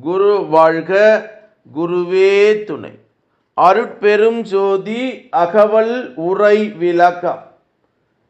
குரு வாழ்க குருவே துணை. அருட்பெரும் ஜோதி அகவல் உரை விளக்கம்.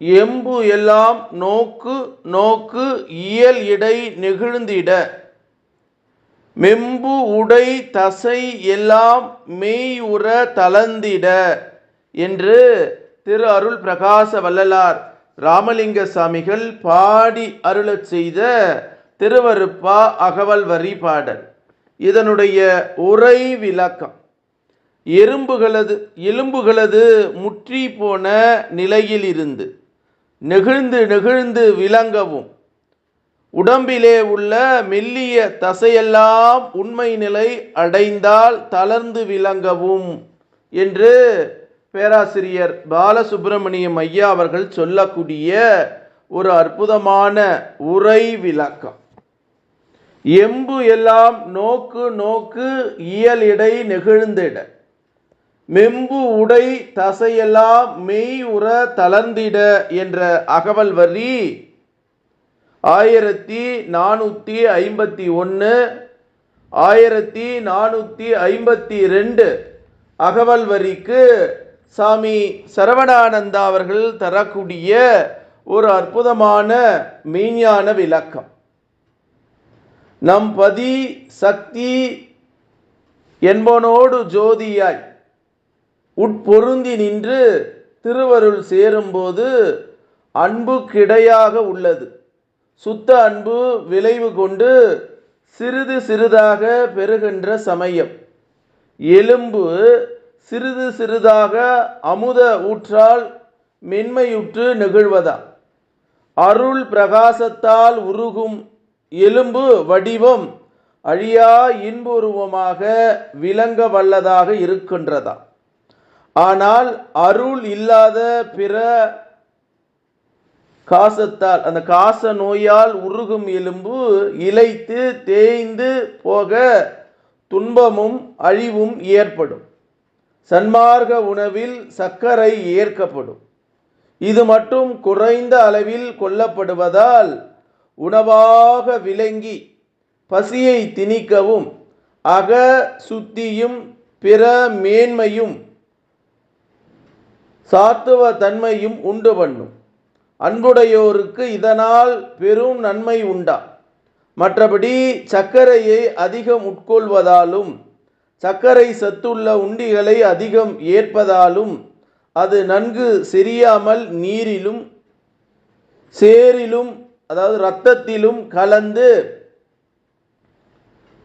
எம்பு எல்லாம் நோக்கு நோக்கு இயல் இடை நெகிழ்ந்திட. மெம்பு உடை தசை எல்லாம் மெய் உற தளர்ந்திட என்று திரு அருள் பிரகாச வள்ளலார் ராமலிங்க சாமிகள் பாடி அருளச் செய்த திருவருப்பா அகவல் வரி பாடல். இதனுடைய உரை விளக்கம். எறும்புகளது எலும்புகளது முற்றி போன நிலையில் இருந்து நெகிழ்ந்து நெகிழ்ந்து விளங்கவும். உடம்பிலே உள்ள மெல்லிய தசையெல்லாம் உண்மை நிலை அடைந்தால் தளர்ந்து விளங்கவும் என்று பேராசிரியர் பாலசுப்பிரமணியம் ஐயா அவர்கள் சொல்லக்கூடிய ஒரு அற்புதமான உரை விளக்கம். எம்பு எல்லாம் நோக்கு நோக்கு இயல் இடை நெகிழ்ந்திட. மெம்பு உடை தசையெல்லாம் மெய் உற தளர்ந்திட என்ற அகவல் வரி ஆயிரத்தி நானூற்றி ஐம்பத்தி ஒன்று ஆயிரத்தி நானூற்றி ஐம்பத்தி ரெண்டு அகவல் வரிக்கு சாமி சரவணானந்தா அவர்கள் தரக்கூடிய ஒரு அற்புதமான மெய்ஞான விளக்கம். நம் பதி சக்தி என்பனோடு ஜோதியாய் உட்பொருந்தி நின்று திருவருள் சேரும்போது அன்பு கிடையாக உள்ளது. சுத்த அன்பு விளைவு கொண்டு சிறிது சிறிதாக பெறுகின்ற சமயம். எலும்பு சிறிது சிறிதாக அமுத ஊற்றால் மென்மையுற்று நெகிழ்வதா? அருள் பிரகாசத்தால் உருகும் எலும்பு வடிவம் அழியா இன்புருவமாக விளங்க வல்லதாக இருக்கின்றதா? ஆனால் அருள் இல்லாத பிற காசத்தால் அந்த காச நோயால் உருகும் எலும்பு இலைத்து தேய்ந்து போக துன்பமும் அழிவும் ஏற்படும். சன்மார்க்க உணவில் சர்க்கரை ஏற்கப்படும். இது மட்டும் குறைந்த அளவில் கொல்லப்படுவதால் உணவாக விளங்கி பசியை திணிக்கவும் அக சுத்தியும் பிற மேன்மையும் சாத்துவ தன்மையும் உண்டு பண்ணும். அன்புடையோருக்கு இதனால் பெரும் நன்மை உண்டா? மற்றபடி சர்க்கரையை அதிகம் உட்கொள்வதாலும் சர்க்கரை சத்துள்ள உண்டிகளை அதிகம் ஏற்பதாலும் அது நன்கு செரியாமல் நீரிலும் சேரிலும் அதாவது இரத்தத்திலும் கலந்து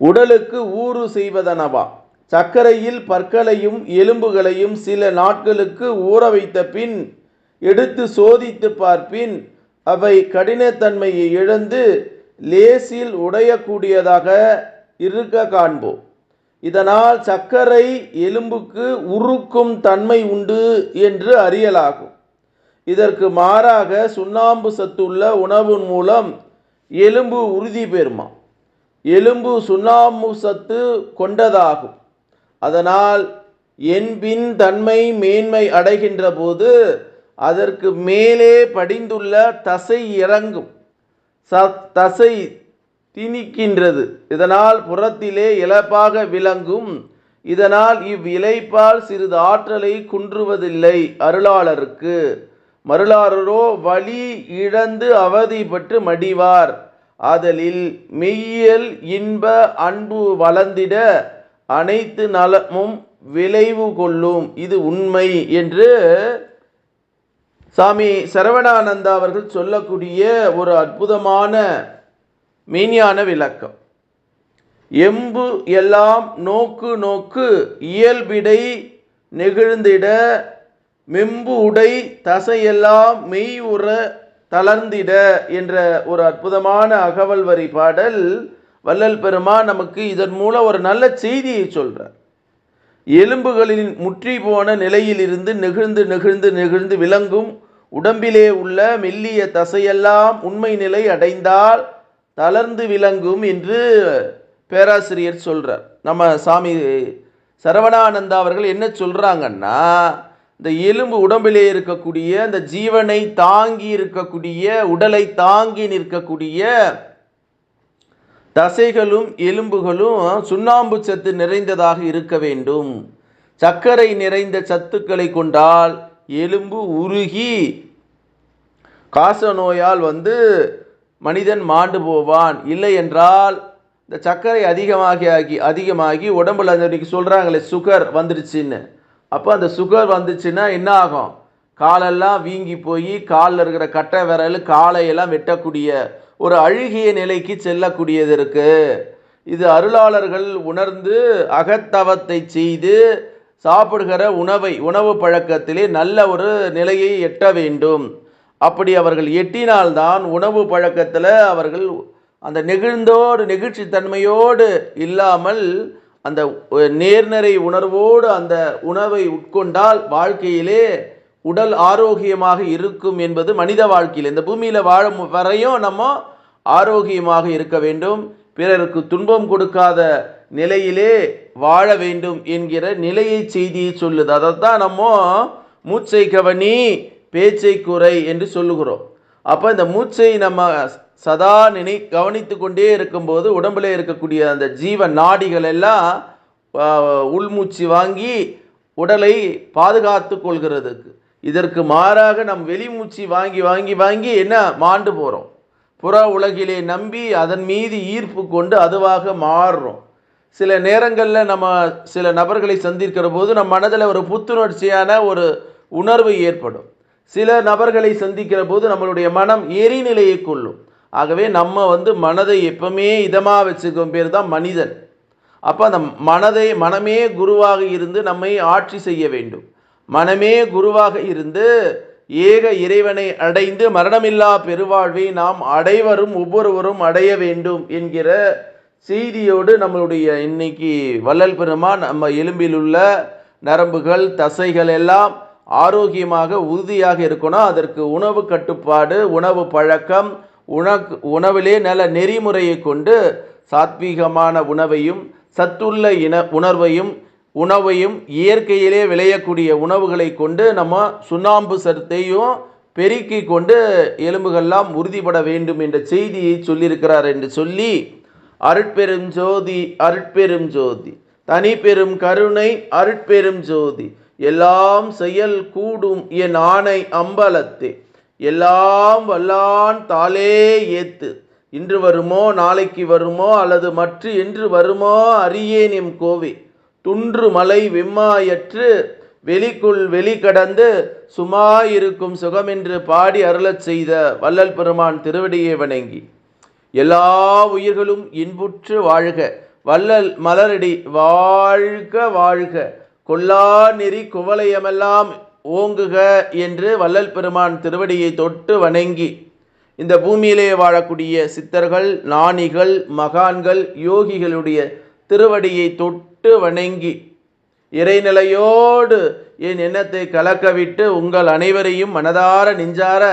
உடலுக்கு ஊறு செய்வதனவா? சர்க்கரையில் பற்களையும் எலும்புகளையும் சில நாட்களுக்கு ஊற வைத்த பின் எடுத்து சோதித்து பார்ப்பின் அவை கடினத்தன்மையை இழந்து லேசில் உடையக்கூடியதாக இருக்க காண்போம் இதனால் சர்க்கரை எலும்புக்கு உருக்கும் தன்மை உண்டு என்று அறியலாகும். இதற்கு மாறாக சுண்ணாம்பு சத்துள்ள உணவின் மூலம் எலும்பு உறுதி பெறுமா? எலும்பு சுண்ணாம்பு சத்து கொண்டதாகும். அதனால் என்பின் தன்மை மேன்மை அடைகின்ற போது அதற்கு மேலே படிந்துள்ள தசை இறங்கும். ச தசை திணிக்கின்றது. இதனால் புறத்திலே இழப்பாக விளங்கும். இதனால் இவ்விளைப்பால் சிறிது ஆற்றலை குன்றுவதில்லை அருளாளருக்கு. மருளாரரோ வழி இழந்து அவதிப்பட்டு மடிவார். ஆதலில் மெய்யியல் இன்ப அன்பு வளர்ந்திட அனைத்து நலமும் விளைவு கொள்ளும். இது உண்மை என்று சாமி சரவணானந்தா அவர்கள் சொல்லக்கூடிய ஒரு அற்புதமான மெய்ஞான விளக்கம். எம்பு எல்லாம் நோக்கு நோக்கு இயல்பிடை நெகிழ்ந்திட மெம்பு உடை தசையெல்லாம் மெய் உற தளர்ந்திட என்ற ஒரு அற்புதமான அகவல் வரி பாடல் வள்ளல் பெருமா நமக்கு இதன் மூலம் ஒரு நல்ல செய்தியை சொல்கிறார் எலும்புகளின் முற்றி போன நிலையிலிருந்து நெகிழ்ந்து நெகிழ்ந்து நெகிழ்ந்து விளங்கும் உடம்பிலே உள்ள மெல்லிய தசையெல்லாம் உண்மை நிலை அடைந்தால் தளர்ந்து விளங்கும் என்று பேராசிரியர் சொல்கிறார் நம்ம சாமி சரவணானந்தா அவர்கள் என்ன சொல்கிறாங்கன்னா இந்த எலும்பு உடம்பிலே இருக்கக்கூடிய அந்த ஜீவனை தாங்கி இருக்கக்கூடிய உடலை தாங்கி நிற்கக்கூடிய தசைகளும் எலும்புகளும் சுண்ணாம்பு சத்து நிறைந்ததாக இருக்க வேண்டும். சர்க்கரை நிறைந்த சத்துக்களை கொண்டால் எலும்பு உருகி காச நோயால் வந்து மனிதன் மாண்டு போவான். இல்லை என்றால் இந்த சர்க்கரை அதிகமாகி ஆகி அதிகமாகி உடம்புல அந்த சொல்கிறாங்களே சுகர் வந்துடுச்சின்னு அப்போ அந்த சுகர் வந்துச்சுன்னா என்ன ஆகும்? காலெல்லாம் வீங்கி போய் காலில் இருக்கிற கட்டை விரல் காலையெல்லாம் வெட்டக்கூடிய ஒரு அழுகிய நிலைக்கு செல்லக்கூடியது இருக்கு. இது அருளாளர்கள் உணர்ந்து அகத்தவத்தை செய்து சாப்பிடுகிற உணவை உணவு பழக்கத்திலே நல்ல ஒரு நிலையை எட்ட வேண்டும். அப்படி அவர்கள் எட்டினால்தான் உணவு பழக்கத்தில் அவர்கள் அந்த நெகிழ்ந்தோடு நெகிழ்ச்சி தன்மையோடு இல்லாமல் அந்த நேர்நறை உணர்வோடு அந்த உணவை உட்கொண்டால் வாழ்க்கையிலே உடல் ஆரோக்கியமாக இருக்கும் என்பது மனித வாழ்க்கையில். இந்த பூமியில் வாழும் வரையும் நம்ம ஆரோக்கியமாக இருக்க வேண்டும். பிறருக்கு துன்பம் கொடுக்காத நிலையிலே வாழ வேண்டும் என்கிற நிலையை செய்தியை சொல்லுது. அதை தான் நம்ம மூச்சை கவனி பேச்சை குறை என்று சொல்லுகிறோம். அப்போ இந்த மூச்சை நம்ம சதா நினை கவனித்து கொண்டே இருக்கும்போது உடம்புல இருக்கக்கூடிய அந்த ஜீவ நாடிகள் எல்லாம் உள்மூச்சு வாங்கி உடலை பாதுகாத்து கொள்கிறதுக்கு. இதற்கு மாறாக நம் வெளிமூச்சு வாங்கி வாங்கி வாங்கி என்ன? மாண்டு போகிறோம் புற உலகிலே நம்பி அதன் மீது ஈர்ப்பு கொண்டு அதுவாக மாறுறோம். சில நேரங்களில் நம்ம சில நபர்களை சந்திக்கிற போது நம் மனதில் ஒரு புத்துணர்ச்சியான ஒரு உணர்வு ஏற்படும். சில நபர்களை சந்திக்கிற போது நம்மளுடைய மனம் எரிநிலையை கொள்ளும் ஆகவே நம்ம வந்து மனதை எப்பவுமே இதமாக வச்சுக்கும் பேர் தான் மனிதன். அப்போ அந்த மனதை மனமே குருவாக இருந்து நம்மை ஆட்சி செய்ய வேண்டும். மனமே குருவாக இருந்து ஏக இறைவனை அடைந்து மரணமில்லா பெருவாழ்வை நாம் அடைவரும் ஒவ்வொருவரும் அடைய வேண்டும் என்கிற செய்தியோடு நம்மளுடைய இன்னைக்கு வள்ளல் பெருமான் நம்ம எலும்பில் உள்ள நரம்புகள் தசைகள் எல்லாம் ஆரோக்கியமாக உறுதியாக இருக்கணும். அதற்கு உணவு கட்டுப்பாடு உணவு பழக்கம் உணக் உணவிலே நல்ல நெறிமுறையை கொண்டு சாத்வீகமான உணவையும் சத்துள்ள இன உணர்வையும் உணவையும் இயற்கையிலே விளையக்கூடிய உணவுகளை கொண்டு நம்ம சுண்ணாம்பு சத்தையும் பெருக்கி கொண்டு எலும்புகள்லாம் உறுதிப்பட வேண்டும் என்ற செய்தியை சொல்லியிருக்கிறார் என்று சொல்லி அருட்பெரும் ஜோதி அருட்பெரும் ஜோதி தனி பெரும் கருணை அருட்பெரும் ஜோதி எல்லாம் செயல் கூடும் என் ஆணை அம்பலத்தே. எல்லாம் வல்லான் தாளே ஏத்து. இன்று வருமோ நாளைக்கு வருமோ அல்லது மற்ற என்று வருமோ அறியேன் எம் துன்று மலை வெம்மாயற்று வெளிக்குள் வெளி கடந்து சுமாயிருக்கும் சுகமென்று பாடி அருளச் செய்த வள்ளல் பெருமான் திருவடியை வணங்கி. எல்லா உயிர்களும் இன்புற்று வாழ்க வள்ளல் மலரடி வாழ்க வாழ்க. கொல்லா நெறி குவலயமெல்லாம் ஓங்குக என்று வள்ளல் பெருமான் திருவடியை தொட்டு வணங்கி இந்த பூமியிலே வாழக்கூடிய சித்தர்கள் நாணிகள் மகான்கள் யோகிகளுடைய திருவடியை தொட்டு வணங்கி இறைநிலையோடு என் எண்ணத்தை கலக்கவிட்டு உங்கள் அனைவரையும் மனதார நெஞ்சார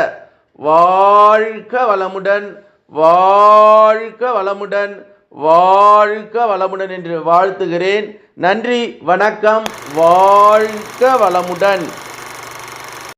வாழ்க வளமுடன் வாழ்க வளமுடன் வாழ்க வளமுடன் என்று வாழ்த்துகிறேன். நன்றி வணக்கம் வாழ்க வளமுடன்.